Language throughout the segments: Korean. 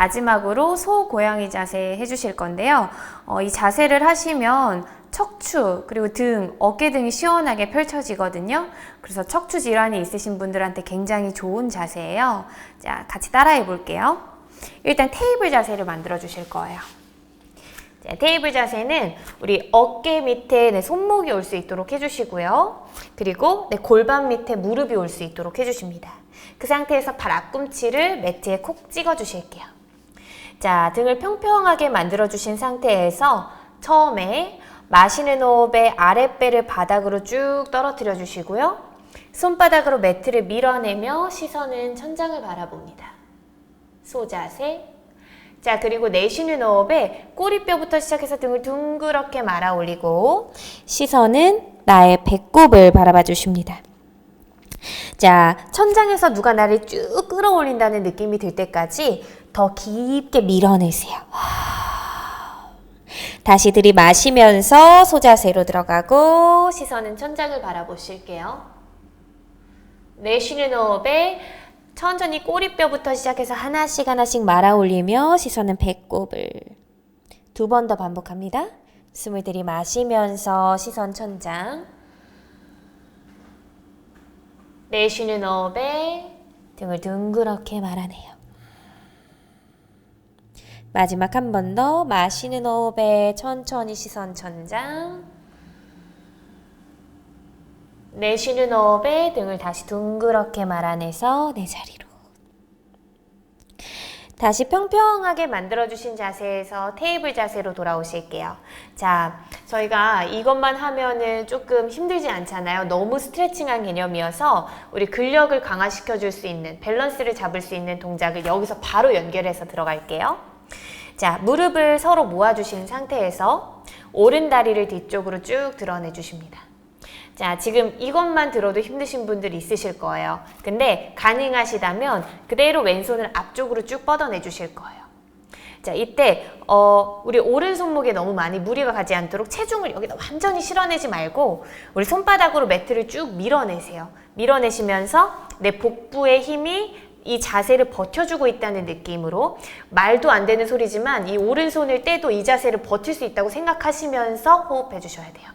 마지막으로 소 고양이 자세 해주실 건데요. 어, 이 자세를 하시면 척추 그리고 등, 어깨 등이 시원하게 펼쳐지거든요. 그래서 척추 질환이 있으신 분들한테 굉장히 좋은 자세예요. 자, 같이 따라해 볼게요. 일단 테이블 자세를 만들어 주실 거예요. 자, 테이블 자세는 우리 어깨 밑에 내 손목이 올 수 있도록 해주시고요. 그리고 내 골반 밑에 무릎이 올 수 있도록 해주십니다. 그 상태에서 발 앞꿈치를 매트에 콕 찍어 주실게요. 자, 등을 평평하게 만들어 주신 상태에서 처음에 마시는 호흡에 아랫배를 바닥으로 쭉 떨어뜨려 주시고요. 손바닥으로 매트를 밀어내며 시선은 천장을 바라봅니다. 소자세. 자, 그리고 내쉬는 호흡에 꼬리뼈부터 시작해서 등을 둥그렇게 말아 올리고 시선은 나의 배꼽을 바라봐 주십니다. 자, 천장에서 누가 나를 쭉 끌어올린다는 느낌이 들 때까지 더 깊게 밀어내세요. 다시 들이마시면서 소자세로 들어가고 시선은 천장을 바라보실게요. 내쉬는 호흡에 천천히 꼬리뼈부터 시작해서 하나씩 하나씩 말아 올리며 시선은 배꼽을 두 번 더 반복합니다. 숨을 들이마시면서 시선 천장 내쉬는 호흡에 등을 둥그렇게 말아내요. 마지막 한 번 더 마시는 호흡에 천천히 시선 천장 내쉬는 호흡에 등을 다시 둥그렇게 말아내서 내 자리로 다시 평평하게 만들어주신 자세에서 테이블 자세로 돌아오실게요. 자, 저희가 이것만 하면은 조금 힘들지 않잖아요. 너무 스트레칭한 개념이어서 우리 근력을 강화시켜 줄 수 있는, 밸런스를 잡을 수 있는 동작을 여기서 바로 연결해서 들어갈게요. 자, 무릎을 서로 모아주신 상태에서 오른 다리를 뒤쪽으로 쭉 드러내 주십니다. 자, 지금 이것만 들어도 힘드신 분들이 있으실 거예요. 근데 가능하시다면 그대로 왼손을 앞쪽으로 쭉 뻗어내 주실 거예요. 자, 이때 어, 우리 오른 손목에 너무 많이 무리가 가지 않도록 체중을 여기다 완전히 실어내지 말고 우리 손바닥으로 매트를 쭉 밀어내세요. 밀어내시면서 내 복부의 힘이 이 자세를 버텨주고 있다는 느낌으로 말도 안 되는 소리지만 이 오른손을 떼도 이 자세를 버틸 수 있다고 생각하시면서 호흡해 주셔야 돼요.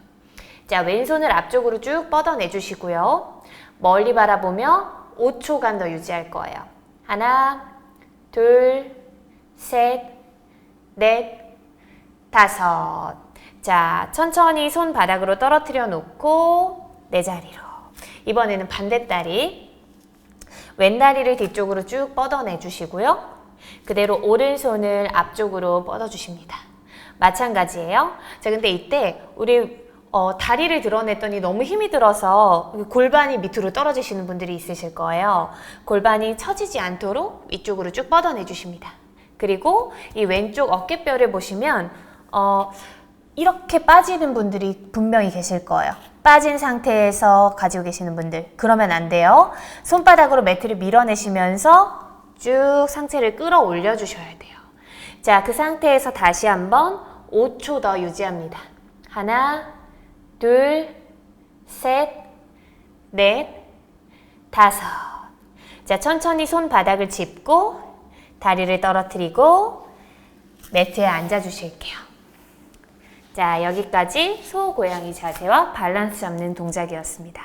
자, 왼손을 앞쪽으로 쭉 뻗어내 주시고요. 멀리 바라보며 5초간 더 유지할 거예요. 하나, 둘, 셋, 넷, 다섯. 자, 천천히 손 바닥으로 떨어뜨려 놓고 내 자리로. 이번에는 반대다리. 왼다리를 뒤쪽으로 쭉 뻗어내 주시고요. 그대로 오른손을 앞쪽으로 뻗어 주십니다. 마찬가지예요. 자, 근데 이때 우리 어, 다리를 드러냈더니 너무 힘이 들어서 골반이 밑으로 떨어지시는 분들이 있으실 거예요. 골반이 처지지 않도록 위쪽으로 쭉 뻗어내 주십니다. 그리고 이 왼쪽 어깨뼈를 보시면 어, 이렇게 빠지는 분들이 분명히 계실 거예요. 빠진 상태에서 가지고 계시는 분들 그러면 안 돼요. 손바닥으로 매트를 밀어내시면서 쭉 상체를 끌어올려 주셔야 돼요. 자, 그 상태에서 다시 한번 5초 더 유지합니다. 하나, 둘, 셋, 넷, 다섯. 자, 천천히 손바닥을 짚고 다리를 떨어뜨리고 매트에 앉아 주실게요. 자, 여기까지 소 고양이 자세와 밸런스 잡는 동작이었습니다.